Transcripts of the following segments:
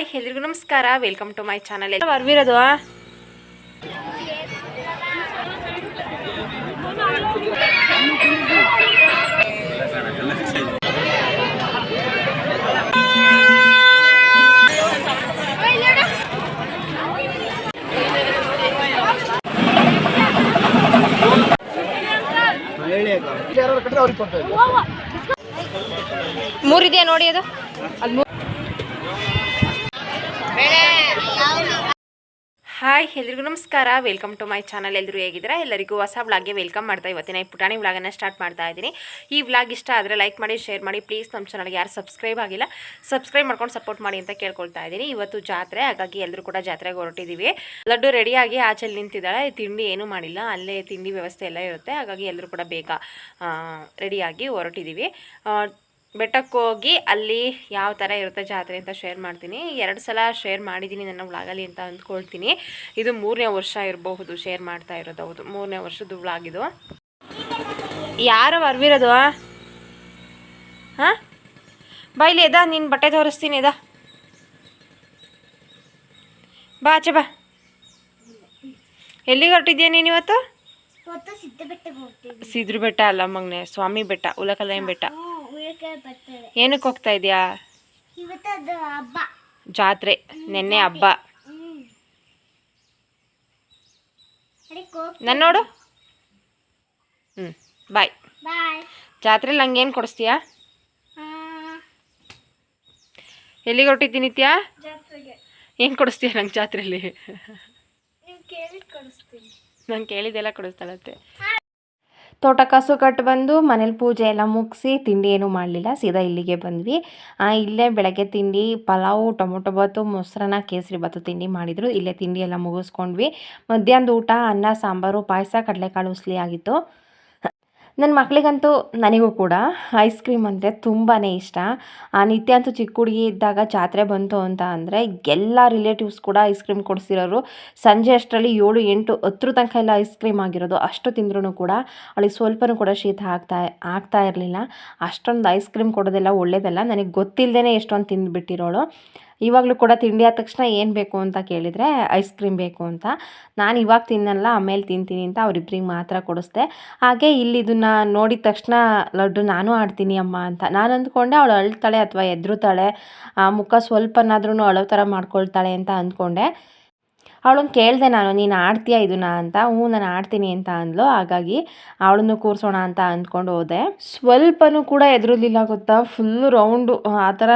Hi ಎಲ್ರಿಗೂ ನಮಸ್ಕಾರ. Welcome to my channel ಎಲ್ಲ ಬರ್ವಿರೋದು ಮೂರಿದೆಯಾ ನೋಡಿ ಅದು ಅದು ಮೂರು ಹಾಯ್, ಎಲ್ರಿಗೂ ನಮಸ್ಕಾರ. ವೆಲ್ಕಮ್ ಟು ಮೈ ಚಾನಲ್ ಎಲ್ಲರೂ ಹೇಗಿದ್ದೀರಾ? ಎಲ್ಲರಿಗೂ ಹೊಸ ವ್ಲಾಗ್ಗೆ ವೆಲ್ಕಮ್ ಮಾಡ್ತಾ ಇವತ್ತಿನ ಈ ಪುಟಾಣಿ ವ್ಲಾಗನ್ನು ಸ್ಟಾರ್ಟ್ ಮಾಡ್ತಾ ಇದ್ದೀನಿ. ಈ ವ್ಲಾಗ್ ಇಷ್ಟ ಆದರೆ ಲೈಕ್ ಮಾಡಿ ಶೇರ್ ಮಾಡಿ. ಪ್ಲೀಸ್ ನಮ್ಮ ಚಾನಲ್ಗೆ ಯಾರು ಸಬ್ಸ್ಕ್ರೈಬ್ ಆಗಿಲ್ಲ ಸಬ್ಸ್ಕ್ರೈಬ್ ಮಾಡ್ಕೊಂಡು ಸಪೋರ್ಟ್ ಮಾಡಿ ಅಂತ ಕೇಳ್ಕೊಳ್ತಾ ಇದ್ದೀನಿ. ಇವತ್ತು ಜಾತ್ರೆ, ಹಾಗಾಗಿ ಎಲ್ಲರೂ ಕೂಡ ಜಾತ್ರೆಗೆ ಹೊರಟಿದ್ದೀವಿ ಲಡ್ಡು ರೆಡಿಯಾಗಿ ಆಚೆಲ್ಲಿ ನಿಂತಿದ್ದಾಳೆ. ತಿಂಡಿ ಏನೂ ಮಾಡಿಲ್ಲ. ಅಲ್ಲೇ ತಿಂಡಿ ವ್ಯವಸ್ಥೆ ಎಲ್ಲ ಇರುತ್ತೆ. ಹಾಗಾಗಿ ಎಲ್ಲರೂ ಕೂಡ ಬೇಗ ರೆಡಿಯಾಗಿ ಹೊರಟಿದ್ದೀವಿ ಬೆಟ್ಟಕ್ಕೆ ಹೋಗಿ ಅಲ್ಲಿ ಯಾವ ಥರ ಇರುತ್ತೆ ಜಾತ್ರೆ ಅಂತ ಶೇರ್ ಮಾಡ್ತೀನಿ. ಎರಡು ಸಲ ಶೇರ್ ಮಾಡಿದ್ದೀನಿ ನನ್ನ ವ್ಲಾಗಲ್ಲಿ ಅಂತ ಅಂದ್ಕೊಳ್ತೀನಿ. ಇದು ಮೂರನೇ ವರ್ಷ ಇರಬಹುದು ಶೇರ್ ಮಾಡ್ತಾ ಇರೋದು ಹೌದು ಮೂರನೇ ವರ್ಷದ ವ್ಲಾಗ್ ಇದು. ಯಾರು ಬರ್ವಿರೋದು? ಹಾಂ? ಬಾಯ್ಲಿ ಎದಾ? ನಿನ್ನ ಬಟ್ಟೆ ತೋರಿಸ್ತೀನಿ ಎದಾ? ಬಾ ಆಚೆ ಬಾ. ಎಲ್ಲಿಗೆ ಹೊರಟಿದ್ಯಾ ನೀನು ಇವತ್ತು? ಸಿದ್ರು ಬೆಟ್ಟ ಅಲ್ಲ ಮಗ್ನೆ ಸ್ವಾಮಿ ಬೆಟ್ಟ ಉಲಕಲಯಂ ಬೆಟ್ಟ. ಏನಕ್ಕೆ ಹೋಗ್ತಾ ಇದೆಯಾ? ಜಾತ್ರೆ ನೆನ್ನೆ ಹಬ್ಬ. ನನ್ನ ನೋಡು. ಹ್ಞೂ ಬಾಯ್ ಜಾತ್ರೆಲಿ ಹಂಗೇನು ಕೊಡಿಸ್ತೀಯಾ? ಎಲ್ಲಿಗೆ ಹೊರಟಿದ್ದೀನಿ ನಿತ್ಯಾ? ಏನು ಕೊಡಿಸ್ತೀಯ ನಂಗೆ ಜಾತ್ರೆಯಲ್ಲಿ ನೀವು ಕೇಳಿ ಕಳಿಸ್ತೀನಿ ನಂಗೆ ಕೇಳಿದೆಲ್ಲ ಕೊಡಿಸ್ತಾಳತ್ತೆ ತೋಟ ಕಸು ಕಟ್ಟು ಬಂದು ಮನೇಲಿ ಪೂಜೆ ಎಲ್ಲ ಮುಗಿಸಿ ತಿಂಡಿ ಏನೂ ಮಾಡಲಿಲ್ಲ, ಸೀದಾ ಇಲ್ಲಿಗೆ ಬಂದ್ವಿ. ಇಲ್ಲೇ ಬೆಳಗ್ಗೆ ತಿಂಡಿ, ಪಲಾವು, ಟೊಮೊಟೊ ಬಾತು, ಮೊಸರನ್ನ, ಕೇಸರಿ ಬಾತು ತಿಂಡಿ ಮಾಡಿದರು. ಇಲ್ಲೇ ತಿಂಡಿ ಎಲ್ಲ ಮುಗಿಸ್ಕೊಂಡ್ವಿ. ಮಧ್ಯಾಹ್ನದ ಊಟ, ಅನ್ನ, ಸಾಂಬಾರು, ಪಾಯಸ, ಕಡಲೆಕಾಳು ಉಸ್ಲಿ ಆಗಿತ್ತು. ನನ್ನ ಮಕ್ಕಳಿಗಂತೂ ನನಗೂ ಕೂಡ ಐಸ್ ಕ್ರೀಮ್ ಅಂದರೆ ತುಂಬಾ ಇಷ್ಟ. ಆ ನಿತ್ಯ ಅಂತೂ ಚಿಕ್ಕ ಹುಡುಗಿ ಇದ್ದಾಗ ಜಾತ್ರೆ ಬಂತು ಅಂತ ಅಂದರೆ ಎಲ್ಲ ರಿಲೇಟಿವ್ಸ್ ಕೂಡ ಐಸ್ ಕ್ರೀಮ್ ಕೊಡಿಸಿರೋರು. ಸಂಜೆ ಅಷ್ಟರಲ್ಲಿ ಏಳು ಎಂಟು ಹತ್ರ ತನಕ ಎಲ್ಲ ಐಸ್ ಕ್ರೀಮ್ ಆಗಿರೋದು. ಅಷ್ಟು ತಿಂದ್ರೂ ಕೂಡ ಅವಳಿಗೆ ಸ್ವಲ್ಪನೂ ಕೂಡ ಶೀತ ಆಗ್ತಾ ಆಗ್ತಾ ಇರಲಿಲ್ಲ. ಅಷ್ಟೊಂದು ಐಸ್ ಕ್ರೀಮ್ ಕೊಡೋದೆಲ್ಲ ಒಳ್ಳೆಯದಲ್ಲ ನನಗೆ ಗೊತ್ತಿಲ್ಲದೇ ಎಷ್ಟೊಂದು ತಿಂದುಬಿಟ್ಟಿರೋಳು. ಇವಾಗಲೂ ಕೂಡ ತಿಂಡಿ ಆದ ತಕ್ಷಣ ಏನು ಬೇಕು ಅಂತ ಕೇಳಿದರೆ ಐಸ್ ಕ್ರೀಮ್ ಬೇಕು ಅಂತ. ನಾನು ಇವಾಗ ತಿನ್ನಲ್ಲ, ಆಮೇಲೆ ತಿಂತೀನಿ ಅಂತ ಅವರಿಬ್ರಿಗೆ ಮಾತ್ರ ಕೊಡಿಸ್ದೆ. ಹಾಗೆ ಇಲ್ಲಿ ಇದನ್ನು ನೋಡಿದ ತಕ್ಷಣ ಲಡ್ಡು ನಾನು ಆಡ್ತೀನಿ ಅಮ್ಮ ಅಂತ. ನಾನು ಅಂದ್ಕೊಂಡೆ ಅವಳು ಅಳ್ತಾಳೆ ಅಥವಾ ಎದ್ರುತಾಳೆ, ಆ ಮುಖ ಸ್ವಲ್ಪನಾದ್ರೂ ಅಳೋ ಥರ ಮಾಡ್ಕೊಳ್ತಾಳೆ ಅಂತ ಅಂದ್ಕೊಂಡೆ. ಅವಳನ್ನು ಕೇಳಿದೆ ನಾನು, ನೀನು ಆಡ್ತೀಯಾ ಇದನ್ನ ಅಂತ? ಹ್ಞೂ, ನಾನು ಆಡ್ತೀನಿ ಅಂತ ಅಂದ್ಲು. ಹಾಗಾಗಿ ಅವಳನ್ನು ಕೂರಿಸೋಣ ಅಂತ ಅಂದ್ಕೊಂಡು ಹೋದೆ. ಸ್ವಲ್ಪನೂ ಕೂಡ ಎದುರಲಿಲ್ಲ ಗೊತ್ತಾ? ಫುಲ್ಲು ರೌಂಡು, ಆ ಥರ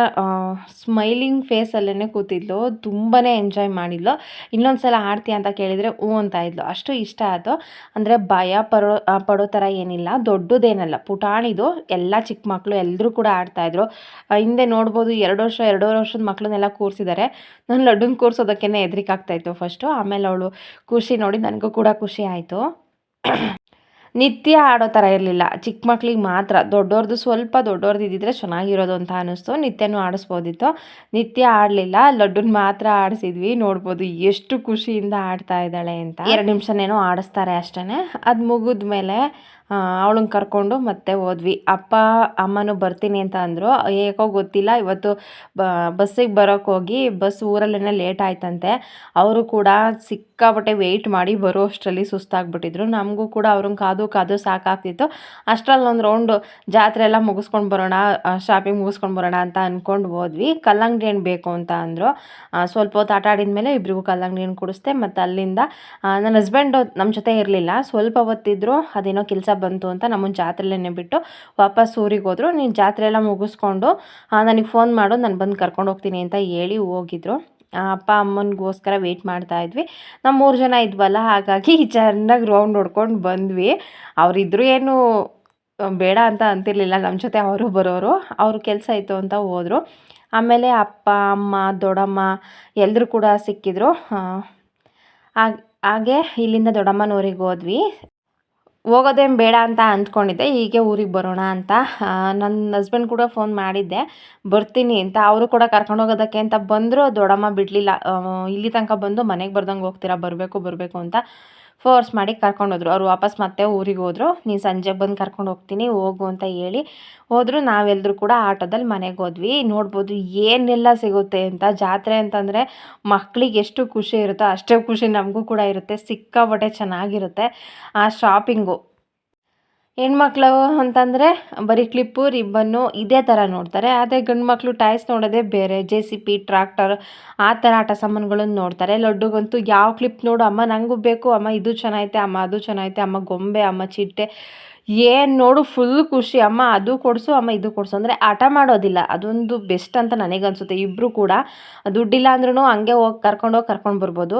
ಸ್ಮೈಲಿಂಗ್ ಫೇಸಲ್ಲೇ ಕೂತಿದ್ಲು. ತುಂಬಾ ಎಂಜಾಯ್ ಮಾಡಿದ್ಲು. ಇನ್ನೊಂದು ಸಲ ಆಡ್ತೀಯ ಅಂತ ಕೇಳಿದರೆ, ಹ್ಞೂ ಅಂತ ಇದ್ಲು. ಅಷ್ಟು ಇಷ್ಟ ಆಯಿತು. ಅಂದರೆ ಭಯ ಪಡೋ ಪಡೋ ಥರ ಏನಿಲ್ಲ. ದೊಡ್ಡದೇನಲ್ಲ, ಪುಟಾಣಿದು. ಎಲ್ಲ ಚಿಕ್ಕ ಮಕ್ಕಳು ಎಲ್ಲರೂ ಕೂಡ ಆಡ್ತಾಯಿದ್ರು ಹಿಂದೆ ನೋಡ್ಬೋದು ಎರಡು ವರ್ಷ, ಎರಡೂವರೆ ವರ್ಷದ ಮಕ್ಕಳನ್ನೆಲ್ಲ ಕೂರಿಸಿದ್ದಾರೆ ನಾನು ಲಡ್ಡುನ ಕೂರಿಸೋದಕ್ಕೇ ಹೆದ್ರಿಕಾಗ್ತಾಯಿತ್ತು ಫಸ್ಟು ಆಮೇಲೆ ಅವಳು ಖುಷಿ ನೋಡಿ ನನಗೂ ಕೂಡ ಖುಷಿ ಆಯಿತು. ನಿತ್ಯ ಆಡೋ ಥರ ಇರಲಿಲ್ಲ. ಚಿಕ್ಕ ಮಕ್ಳಿಗೆ ಮಾತ್ರ. ದೊಡ್ಡವ್ರದ್ದು ಸ್ವಲ್ಪ ದೊಡ್ಡವ್ರದ್ದು ಇದ್ದಿದ್ರೆ ಚೆನ್ನಾಗಿರೋದು ಅಂತ ಅನ್ನಿಸ್ತು. ನಿತ್ಯನೂ ಆಡಿಸ್ಬೋದಿತ್ತು. ನಿತ್ಯ ಆಡಲಿಲ್ಲ. ಲಡ್ಡುನ ಮಾತ್ರ ಆಡಿಸಿದ್ವಿ. ನೋಡ್ಬೋದು ಎಷ್ಟು ಖುಷಿಯಿಂದ ಆಡ್ತಾ ಇದ್ದಾಳೆ ಅಂತ. ಎರಡು ನಿಮಿಷನೇನೋ ಆಡಿಸ್ತಾರೆ ಅಷ್ಟೇ ಅದು ಮುಗಿದ್ಮೇಲೆ ಅವಳನ್ನ ಕರ್ಕೊಂಡು ಮತ್ತೆ ಹೋದ್ವಿ. ಅಪ್ಪ, ಅಮ್ಮನೂ ಬರ್ತೀನಿ ಅಂತ ಅಂದರು. ಏಕೋ ಗೊತ್ತಿಲ್ಲ. ಇವತ್ತು ಬಸ್ಸಿಗೆ ಬರೋಕ್ಕೆ ಹೋಗಿ ಬಸ್ ಊರಲ್ಲೇ ಲೇಟ್ ಆಯ್ತಂತೆ. ಅವರು ಕೂಡ ಸಿಕ್ಕಾಪಟ್ಟೆ ವೆಯ್ಟ್ ಮಾಡಿ ಬರೋ ಅಷ್ಟರಲ್ಲಿ ಸುಸ್ತಾಗ್ಬಿಟ್ಟಿದ್ರು. ನಮಗೂ ಕೂಡ ಅವ್ರನ್ನ ಕಾದು ಕಾದು ಸಾಕಾಗ್ತಿತ್ತು. ಅಷ್ಟರಲ್ಲಿ ಒಂದು ರೌಂಡು ಜಾತ್ರೆ ಎಲ್ಲ ಮುಗಿಸ್ಕೊಂಡು ಬರೋಣ ಶಾಪಿಂಗ್ ಮುಗಿಸ್ಕೊಂಡು ಬರೋಣ ಅಂತ ಅಂದ್ಕೊಂಡು ಹೋದ್ವಿ. ಕಲ್ಲಂಗಡಿ ಹಣ್ಣು ಬೇಕು ಅಂತ ಅಂದರು. ಸ್ವಲ್ಪ ಹೊತ್ತು ಆಟ ಆಡಿದ ಮೇಲೆ ಇಬ್ಬರಿಗೂ ಕಲ್ಲಂಗಡಿ ಹಣ್ಣು ಕುಡಿಸ್ದೆ. ಮತ್ತು ಅಲ್ಲಿಂದ ನನ್ನ ಹಸ್ಬೆಂಡು ನಮ್ಮ ಜೊತೆ ಇರಲಿಲ್ಲ. ಸ್ವಲ್ಪ ಹೊತ್ತಿದ್ರು ಅದೇನೋ ಕೆಲಸ ಬಂತು ಅಂತ ನಮ್ಮ ಜಾತ್ರೆಲೇ ಬಿಟ್ಟು ವಾಪಸ್ ಊರಿಗೆ ಹೋದರು. ನೀನು ಜಾತ್ರೆ ಎಲ್ಲ ಮುಗಿಸ್ಕೊಂಡು ನನಗೆ ಫೋನ್ ಮಾಡು, ನಾನು ಬಂದು ಕರ್ಕೊಂಡು ಹೋಗ್ತೀನಿ ಅಂತ ಹೇಳಿ ಹೋಗಿದ್ರು. ಅಪ್ಪ ಅಮ್ಮನಿಗೋಸ್ಕರ ವೆಯ್ಟ್ ಮಾಡ್ತಾ ಇದ್ವಿ. ನಾವು ಮೂರು ಜನ ಇದ್ವಲ್ಲ, ಹಾಗಾಗಿ ಚೆನ್ನಾಗಿ ರೌಂಡ್ ಹೊಡ್ಕೊಂಡು ಬಂದ್ವಿ. ಅವರಿದ್ರು ಏನು ಬೇಡ ಅಂತ ಅಂತಿರಲಿಲ್ಲ ನಮ್ಮ ಜೊತೆ ಅವರು ಬರೋರು. ಅವರು ಕೆಲಸ ಇತ್ತು ಅಂತ ಹೋದರು. ಆಮೇಲೆ ಅಪ್ಪ, ಅಮ್ಮ, ದೊಡ್ಡಮ್ಮ ಎಲ್ಲರೂ ಕೂಡ ಸಿಕ್ಕಿದ್ರು. ಹಾಗೆ ಇಲ್ಲಿಂದ ದೊಡ್ಡಮ್ಮನೂರಿಗೆ ಹೋದ್ವಿ. ಹೋಗೋದೇನು ಬೇಡ ಅಂತ ಅಂದ್ಕೊಂಡಿದ್ದೆ, ಹೀಗೆ ಊರಿಗೆ ಬರೋಣ ಅಂತ. ನನ್ನ ಹಸ್ಬೆಂಡ್ ಕೂಡ ಫೋನ್ ಮಾಡಿದ್ದೆ, ಬರ್ತೀನಿ ಅಂತ. ಅವರು ಕೂಡ ಕರ್ಕೊಂಡು ಹೋಗೋದಕ್ಕೆ ಅಂತ ಬಂದರು, ದೊಡ್ಡಮ್ಮ ಬಿಡಲಿಲ್ಲ. ಇಲ್ಲಿ ತನಕ ಬಂದು ಮನೆಗೆ ಬರ್ದಂಗೆ ಹೋಗ್ತೀರಾ, ಬರಬೇಕು ಬರಬೇಕು ಅಂತ. ಫೋರ್ಸ್ ಮಾಡಿ ಕರ್ಕೊಂಡೋದ್ರು. ಅವ್ರು ವಾಪಸ್ ಮತ್ತೆ ಊರಿಗೆ ಹೋದರು. ನೀನು ಸಂಜೆ ಬಂದು ಕರ್ಕೊಂಡು ಹೋಗ್ತೀನಿ, ಹೋಗು ಅಂತ ಹೇಳಿ ಹೋದರು. ನಾವೆಲ್ಲರೂ ಕೂಡ ಆಟೋದಲ್ಲಿ ಮನೆಗೆ ಹೋದ್ವಿ. ನೋಡ್ಬೋದು ಏನೆಲ್ಲ ಸಿಗುತ್ತೆ ಅಂತ. ಜಾತ್ರೆ ಅಂತಂದರೆ ಮಕ್ಕಳಿಗೆ ಎಷ್ಟು ಖುಷಿ ಇರುತ್ತೋ ಅಷ್ಟೇ ಖುಷಿ ನಮಗೂ ಕೂಡ ಇರುತ್ತೆ. ಸಿಕ್ಕಾಪಟ್ಟೆ ಚೆನ್ನಾಗಿರುತ್ತೆ. ಆ ಶಾಪಿಂಗು ಹೆಣ್ಮಕ್ಳು ಅಂತಂದರೆ ಬರೀ ಕ್ಲಿಪ್ಪು, ರಿಬ್ಬನ್ನು ಇದೇ ಥರ ನೋಡ್ತಾರೆ. ಅದೇ ಗಂಡು ಮಕ್ಕಳು ಟಾಯ್ಸ್ ನೋಡೋದೇ ಬೇರೆ. ಜೆ ಸಿ ಪಿ ಟ್ರಾಕ್ಟರ್ ಆ ಥರ ಆಟ ಸಾಮಾನುಗಳನ್ನು ನೋಡ್ತಾರೆ. ಲಡ್ಡುಗಂತೂ ಯಾವ ಕ್ಲಿಪ್ ನೋಡು, ಅಮ್ಮ ನನಗೂ ಬೇಕು. ಅಮ್ಮ, ಇದು ಚೆನ್ನಾಗೈತೆ. ಅಮ್ಮ, ಅದು ಚೆನ್ನಾಗೈತೆ. ಅಮ್ಮ, ಗೊಂಬೆ, ಅಮ್ಮ, ಚಿಟ್ಟೆ. ಏನು ನೋಡು ಫುಲ್ ಖುಷಿ. ಅಮ್ಮ ಅದು ಕೊಡಿಸು ಅಮ್ಮ ಇದು ಕೊಡಿಸು. ಅಂದರೆ ಆಟ ಮಾಡೋದಿಲ್ಲ. ಅದೊಂದು ಬೆಸ್ಟ್ ಅಂತ ನನಗನ್ಸುತ್ತೆ. ಇಬ್ಬರು ಕೂಡ ದುಡ್ಡಿಲ್ಲ ಅಂದ್ರೂ ಹಂಗೆ ಹೋಗಿ ಕರ್ಕೊಂಡೋಗಿ ಕರ್ಕೊಂಡು ಬರ್ಬೋದು.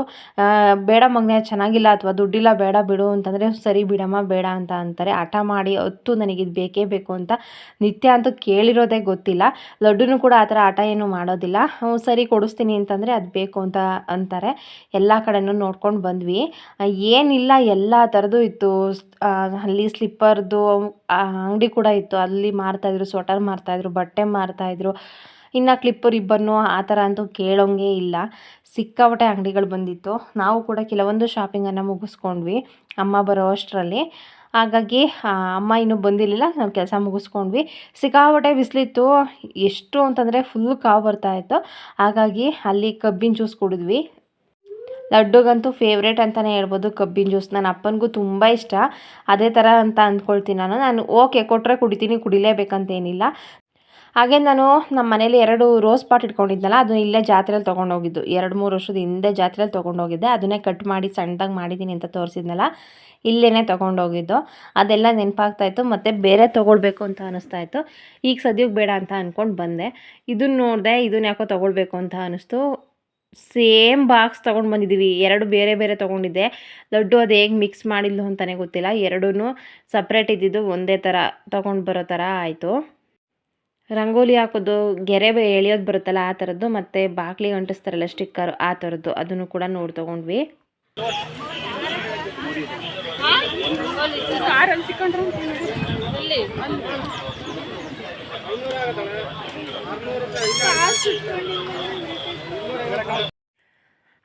ಬೇಡ ಮಗನೇ ಚೆನ್ನಾಗಿಲ್ಲ ಅಥವಾ ದುಡ್ಡಿಲ್ಲ ಬೇಡ ಬಿಡು ಅಂತಂದರೆ ಸರಿ ಬಿಡಮ್ಮ ಬೇಡ ಅಂತ ಅಂತಾರೆ. ಆಟ ಮಾಡಿ ಹೊತ್ತು ನನಗಿದು ಬೇಕೇ ಬೇಕು ಅಂತ ನಿತ್ಯ ಅಂತೂ ಕೇಳಿರೋದೇ ಗೊತ್ತಿಲ್ಲ. ಲಡ್ಡುನೂ ಕೂಡ ಆ ಥರ ಆಟ ಏನು ಮಾಡೋದಿಲ್ಲ. ಸರಿ ಕೊಡಿಸ್ತೀನಿ ಅಂತಂದರೆ ಅದು ಬೇಕು ಅಂತ ಅಂತಾರೆ. ಎಲ್ಲ ಕಡೆನೂ ನೋಡ್ಕೊಂಡು ಬಂದ್ವಿ. ಏನಿಲ್ಲ ಎಲ್ಲ ಥರದ್ದು ಇತ್ತು. ಅಲ್ಲಿ ಆ, ಸ್ಲಿಪ್ಪರ್ದು ಅಂಗಡಿ ಕೂಡ ಇತ್ತು. ಅಲ್ಲಿ ಮಾರ್ತಾಯಿದ್ರು ಸ್ವೆಟರ್ ಮಾರ್ತಾಯಿದ್ರು ಬಟ್ಟೆ ಮಾರ್ತಾಯಿದ್ರು ಇನ್ನು ಕ್ಲಿಪ್ಪು ರಿಬ್ಬನ್ನು ಆ ಥರ ಅಂತೂ ಕೇಳೋಂಗೆ ಇಲ್ಲ. ಸಿಕ್ಕಾಪಟ್ಟೆ ಅಂಗಡಿಗಳು ಬಂದಿತ್ತು. ನಾವು ಕೂಡ ಕೆಲವೊಂದು ಶಾಪಿಂಗನ್ನು ಮುಗಿಸ್ಕೊಂಡ್ವಿ, ಅಮ್ಮ ಬರೋ ಅಷ್ಟರಲ್ಲಿ. ಹಾಗಾಗಿ ಅಮ್ಮ ಇನ್ನೂ ಬಂದಿರಲಿಲ್ಲ, ನಾವು ಕೆಲಸ ಮುಗಿಸ್ಕೊಂಡ್ವಿ. ಸಿಕ್ಕಾಪಟ್ಟೆ ಬಿಸಿಲಿತ್ತು. ಎಷ್ಟು ಅಂತಂದರೆ ಫುಲ್ ಕಾವು ಬರ್ತಾಯಿತ್ತು ಹಾಗಾಗಿ, ಅಲ್ಲಿ ಕಬ್ಬಿನ ಜ್ಯೂಸ್ ಕುಡಿದ್ವಿ. ಲಡ್ಡುಗಂತೂ ಫೇವ್ರೇಟ್ ಅಂತಲೇ ಹೇಳ್ಬೋದು. ಕಬ್ಬಿನ ಜ್ಯೂಸ್ ನನ್ನ ಅಪ್ಪನಿಗೂ ತುಂಬ ಇಷ್ಟ. ಅದೇ ಥರ ಅಂತ ಅಂದ್ಕೊಳ್ತೀನಿ ನಾನು. ನಾನು ಓಕೆ ಕೊಟ್ಟರೆ ಕುಡಿತೀನಿ, ಕುಡಿಲೇಬೇಕಂತೇನಿಲ್ಲ. ಹಾಗೆ ನಾನು ನಮ್ಮ ಮನೇಲಿ ಎರಡು ರೋಸ್ ಪಾಟ್ ಇಟ್ಕೊಂಡಿದ್ದಲ್ಲ ಅದು ಇಲ್ಲೇ ಜಾತ್ರೆಯಲ್ಲಿ ತೊಗೊಂಡೋಗಿದ್ದು. ಎರಡು ಮೂರು ವರ್ಷದ ಹಿಂದೆ ಜಾತ್ರೆಯಲ್ಲಿ ತೊಗೊಂಡೋಗಿದ್ದೆ. ಅದನ್ನೇ ಕಟ್ ಮಾಡಿ ಸಣ್ಣದಾಗಿ ಮಾಡಿದ್ದೀನಿ ಅಂತ ತೋರಿಸಿದ್ನಲ್ಲ ಇಲ್ಲೇ ತೊಗೊಂಡೋಗಿದ್ದು. ಅದೆಲ್ಲ ನೆನಪಾಗ್ತಾಯಿತ್ತು ಮತ್ತು ಬೇರೆ ತೊಗೊಳ್ಬೇಕು ಅಂತ ಅನ್ನಿಸ್ತಾ ಇತ್ತು. ಈಗ ಸದ್ಯಕ್ಕೆ ಬೇಡ ಅಂತ ಅಂದ್ಕೊಂಡು ಬಂದೆ. ಇದನ್ನ ನೋಡಿದೆ ಇದನ್ನ ಯಾಕೋ ತೊಗೊಳ್ಬೇಕು ಅಂತ ಅನ್ನಿಸ್ತು ಸೇಮ್ ಬಾಕ್ಸ್ ತೊಗೊಂಡು ಬಂದಿದ್ದೀವಿ ಎರಡು ಬೇರೆ ಬೇರೆ ತೊಗೊಂಡಿದ್ದೆ ಲಡ್ಡು ಅದು ಹೇಗೆ ಮಿಕ್ಸ್ ಮಾಡಿದ್ಲು ಅಂತಲೇ ಗೊತ್ತಿಲ್ಲ ಎರಡೂ ಸಪ್ರೇಟ್ ಇದ್ದಿದ್ದು ಒಂದೇ ಥರ ತೊಗೊಂಡು ಬರೋ ಥರ ಆಯಿತು ರಂಗೋಲಿ ಹಾಕೋದು ಗೆರೆ ಎಳೆಯೋದು ಬರುತ್ತಲ್ಲ ಆ ಥರದ್ದು ಮತ್ತು ಬಾಗಿಲಿಗೆ ಅಂಟಿಸ್ತಾರಲ್ಲ ಸ್ಟಿಕ್ಕರ್ ಆ ಥರದ್ದು ಅದನ್ನು ಕೂಡ ನೋಡಿ ತೊಗೊಂಡ್ವಿ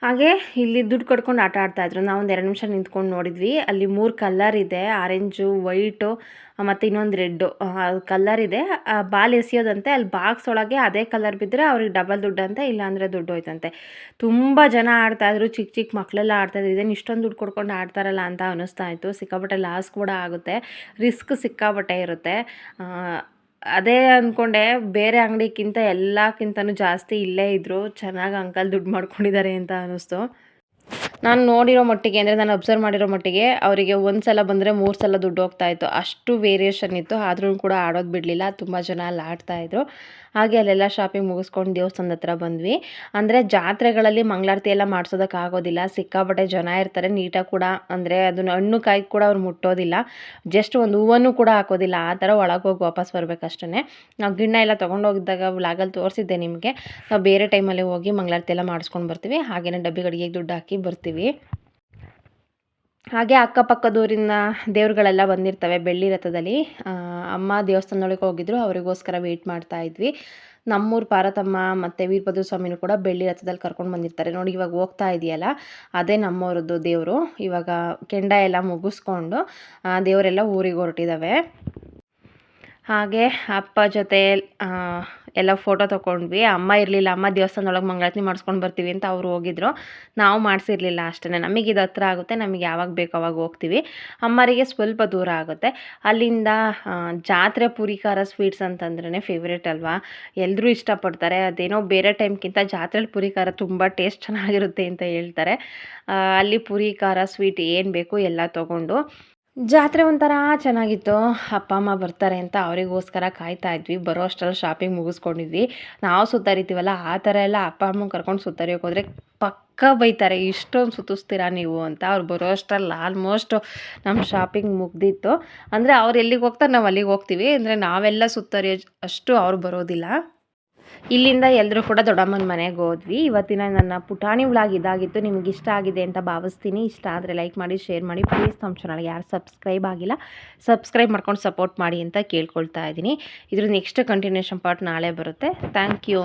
ಹಾಗೆ ಇಲ್ಲಿ ದುಡ್ಡು ಕಟ್ಕೊಂಡು ಆಟ ಆಡ್ತಾಯಿದ್ರು ನಾವು ಒಂದು ಎರಡು ನಿಮಿಷ ನಿಂತ್ಕೊಂಡು ನೋಡಿದ್ವಿ. ಅಲ್ಲಿ ಮೂರು ಕಲ್ಲರ್ ಇದೆ. ಆರೆಂಜು, ವೈಟು ಮತ್ತು ಇನ್ನೊಂದು ರೆಡ್ಡು. ಕಲ್ಲರ್ ಇದೆ. ಬಾಲ್ ಎಸೆಯೋದಂತೆ. ಅಲ್ಲಿ ಬಾಕ್ಸ್ ಒಳಗೆ ಅದೇ ಕಲರ್ ಬಿದ್ದರೆ ಅವ್ರಿಗೆ ಡಬಲ್ ದುಡ್ಡು ಅಂತ ಇಲ್ಲಾಂದರೆ ದುಡ್ಡು ಹೋಯ್ತಂತೆ. ತುಂಬ ಜನ ಆಡ್ತಾಯಿದ್ರು ಚಿಕ್ಕ ಚಿಕ್ಕ ಮಕ್ಕಳೆಲ್ಲ ಆಡ್ತಾಯಿದ್ರು ಇದೇನು ಇಷ್ಟೊಂದು ದುಡ್ಡು ಕೊಡ್ಕೊಂಡು ಆಡ್ತಾರಲ್ಲ ಅಂತ ಅನ್ನಿಸ್ತಾ ಇತ್ತು. ಸಿಕ್ಕಾಪಟ್ಟೆ ಲಾಸ್ ಕೂಡ ಆಗುತ್ತೆ. ರಿಸ್ಕ್ ಸಿಕ್ಕಾಪಟ್ಟೆ ಇರುತ್ತೆ. ಅದೇ ಅಂದ್ಕೊಂಡೆ ಬೇರೆ ಅಂಗಡಿಗಿಂತ ಎಲ್ಲಕ್ಕಿಂತನೂ ಜಾಸ್ತಿ ಇಲ್ಲೇ ಇದ್ದರು ಚೆನ್ನಾಗಿ ಅಂಕಲ್ ದುಡ್ಡು ಮಾಡ್ಕೊಂಡಿದ್ದಾರೆ ಅಂತ ಅನ್ನಿಸ್ತು ನಾನು ನೋಡಿರೋ ಮಟ್ಟಿಗೆ ಅಂದರೆ ನಾನು ಅಬ್ಸರ್ವ್ ಮಾಡಿರೋ ಮಟ್ಟಿಗೆ ಅವರಿಗೆ ಒಂದು ಸಲ ಬಂದರೆ ಮೂರು ಸಲ ದುಡ್ಡು ಹೋಗ್ತಾಯಿತ್ತು ಅಷ್ಟು ವೇರಿಯೇಷನ್ ಇತ್ತು, ಆದ್ರೂ ಕೂಡ ಆಡೋದು ಬಿಡಲಿಲ್ಲ, ತುಂಬ ಜನ ಅಲ್ಲಿ ಆಡ್ತಾಯಿದ್ರು ಹಾಗೆ ಅಲ್ಲೆಲ್ಲ ಶಾಪಿಂಗ್ ಮುಗಿಸ್ಕೊಂಡು ದೇವಸ್ಥಾನದ ಹತ್ರ ಬಂದ್ವಿ. ಅಂದರೆ ಜಾತ್ರೆಗಳಲ್ಲಿ ಮಂಗಳಾರತಿ ಎಲ್ಲ ಮಾಡಿಸೋದಕ್ಕಾಗೋದಿಲ್ಲ ಸಿಕ್ಕಾಪಟ್ಟೆ ಜನ ಇರ್ತಾರೆ. ನೀಟಾಗಿ ಕೂಡ ಅಂದರೆ ಅದನ್ನು ಹಣ್ಣು ಕಾಯಿ ಕೂಡ ಅವ್ರು ಮುಟ್ಟೋದಿಲ್ಲ. ಜಸ್ಟ್ ಒಂದು ಹೂವನ್ನು ಕೂಡ ಹಾಕೋದಿಲ್ಲ. ಆ ಥರ ಒಳಗೆ ಹೋಗಿ ವಾಪಸ್ ಬರಬೇಕಷ್ಟೇ ನಾವು ಗಿಣ್ಣ ಎಲ್ಲ ತೊಗೊಂಡೋಗಿದ್ದಾಗ ವ್ಲಾಗಲ್ಲಿ ತೋರಿಸಿದ್ದೆ ನಿಮಗೆ. ನಾವು ಬೇರೆ ಟೈಮಲ್ಲಿ ಹೋಗಿ ಮಂಗಳಾರತಿ ಎಲ್ಲ ಮಾಡಿಸ್ಕೊಂಡು ಬರ್ತೀವಿ. ಹಾಗೆಯೇ ಡಬ್ಬಿ ಗಡಿಗೆಗೆ ದುಡ್ಡು ಹಾಕಿ ಬರ್ತೀವಿ. ಹಾಗೆ ಅಕ್ಕಪಕ್ಕದೂರಿನ ದೇವ್ರುಗಳೆಲ್ಲ ಬಂದಿರ್ತವೆ ಬೆಳ್ಳಿ ರಥದಲ್ಲಿ. ಅಮ್ಮ ದೇವಸ್ಥಾನದೊಳಗೆ ಹೋಗಿದ್ರು, ಅವರಿಗೋಸ್ಕರ ವೆಯ್ಟ್ ಮಾಡ್ತಾ ಇದ್ವಿ. ನಮ್ಮೂರು ಪಾರತಮ್ಮ ಮತ್ತು ವೀರಭದ್ರ ಸ್ವಾಮಿನೂ ಕೂಡ ಬೆಳ್ಳಿ ರಥದಲ್ಲಿ ಕರ್ಕೊಂಡು ಬಂದಿರ್ತಾರೆ. ನೋಡಿ, ಇವಾಗ ಹೋಗ್ತಾ ಇದೆಯಲ್ಲ, ಅದೇ ನಮ್ಮವ್ರದ್ದು ದೇವರು. ಇವಾಗ ಕೆಂಡ ಎಲ್ಲ ಮುಗಿಸ್ಕೊಂಡು ದೇವರೆಲ್ಲ ಊರಿಗೆ ಹೊರಟಿದ್ದಾವೆ ಹಾಗೆ ಅಪ್ಪ ಜೊತೆ ಎಲ್ಲ ಫೋಟೋ ತೊಗೊಂಡ್ವಿ ಅಮ್ಮ ಇರಲಿಲ್ಲ, ಅಮ್ಮ ದೇವಸ್ಥಾನದೊಳಗೆ ಮಂಗಳಾರತಿ ಮಾಡಿಸ್ಕೊಂಡು ಬರ್ತೀವಿ ಅಂತ ಅವ್ರು ಹೋಗಿದ್ರು. ನಾವು ಮಾಡಿಸಿರ್ಲಿಲ್ಲ ಅಷ್ಟೇ ನಮಗೆ ಇದು ಹತ್ರ ಆಗುತ್ತೆ, ನಮಗೆ ಯಾವಾಗ ಬೇಕು ಅವಾಗ ಹೋಗ್ತೀವಿ. ಅಮ್ಮರಿಗೆ ಸ್ವಲ್ಪ ದೂರ ಆಗುತ್ತೆ. ಅಲ್ಲಿಂದ ಜಾತ್ರೆ ಪುರಿಕಾರ ಸ್ವೀಟ್ಸ್ ಅಂತಂದ್ರೆ ಫೇವ್ರೇಟ್ ಅಲ್ವಾ? ಎಲ್ಲರೂ ಇಷ್ಟಪಡ್ತಾರೆ. ಅದೇನೋ ಬೇರೆ ಟೈಮ್ಗಿಂತ ಜಾತ್ರೆಲಿ ಪೂರಿ ಖಾರ ತುಂಬ ಟೇಸ್ಟ್ ಚೆನ್ನಾಗಿರುತ್ತೆ ಅಂತ ಹೇಳ್ತಾರೆ. ಅಲ್ಲಿ ಪುರಿಕಾರ ಸ್ವೀಟ್ ಏನು ಬೇಕು ಎಲ್ಲ ತೊಗೊಂಡು ಜಾತ್ರೆ ಒಂಥರ ಚೆನ್ನಾಗಿತ್ತು. ಅಪ್ಪ, ಅಮ್ಮ ಬರ್ತಾರೆ ಅಂತ ಅವರಿಗೋಸ್ಕರ ಕಾಯ್ತಾ ಇದ್ವಿ. ಬರೋ ಅಷ್ಟರಲ್ಲಿ ಶಾಪಿಂಗ್ ಮುಗಿಸ್ಕೊಂಡಿದ್ವಿ. ನಾವು ಸುತ್ತರಿತೀವಲ್ಲ, ಆ ಥರ ಎಲ್ಲ ಅಪ್ಪ, ಅಮ್ಮ ಕರ್ಕೊಂಡು ಸುತ್ತರಿಯೋಕೆ ಹೋದರೆ ಪಕ್ಕ ಬೈತಾರೆ, ಇಷ್ಟೊಂದು ಸುತ್ತಿಸ್ತೀರಾ ನೀವು? ಅಂತ. ಅವ್ರು ಬರೋ ಅಷ್ಟರಲ್ಲಿ ಆಲ್ಮೋಸ್ಟ್ ನಮ್ಮ ಶಾಪಿಂಗ್ ಮುಗ್ದಿತ್ತು. ಅಂದರೆ ಅವ್ರು ಎಲ್ಲಿಗೆ ಹೋಗ್ತಾರೆ, ನಾವು ಅಲ್ಲಿಗೆ ಹೋಗ್ತೀವಿ. ಅಂದರೆ ನಾವೆಲ್ಲ ಸುತ್ತರಿಯೋ ಅಷ್ಟು ಅವ್ರು ಬರೋದಿಲ್ಲ. ಇಲ್ಲಿಂದ ಎಲ್ಲರೂ ಕೂಡ ದೊಡ್ಡಮ್ಮನ ಮನೆಗೆ ಹೋದ್ವಿ. ಇವತ್ತಿನ ನನ್ನ ಪುಟಾಣಿ ವ್ಲಾಗ್ ಇದಾಗಿತ್ತು. ನಿಮ್ಗೆ ಇಷ್ಟ ಆಗಿದೆ ಅಂತ ಭಾವಿಸ್ತೀನಿ. ಇಷ್ಟ ಆದರೆ ಲೈಕ್ ಮಾಡಿ ಶೇರ್ ಮಾಡಿ. ಪ್ಲೀಸ್ ನಮ್ಮ ಚಾನಲ್ಗೆ ಯಾರು ಸಬ್ಸ್ಕ್ರೈಬ್ ಆಗಿಲ್ಲ ಸಬ್ಸ್ಕ್ರೈಬ್ ಮಾಡ್ಕೊಂಡು ಸಪೋರ್ಟ್ ಮಾಡಿ ಅಂತ ಕೇಳ್ಕೊಳ್ತಾ ಇದ್ದೀನಿ. ಇದ್ರ ನೆಕ್ಸ್ಟ್ ಕಂಟಿನ್ಯೂಷನ್ ಪಾರ್ಟ್ ನಾಳೆ ಬರುತ್ತೆ. Thank you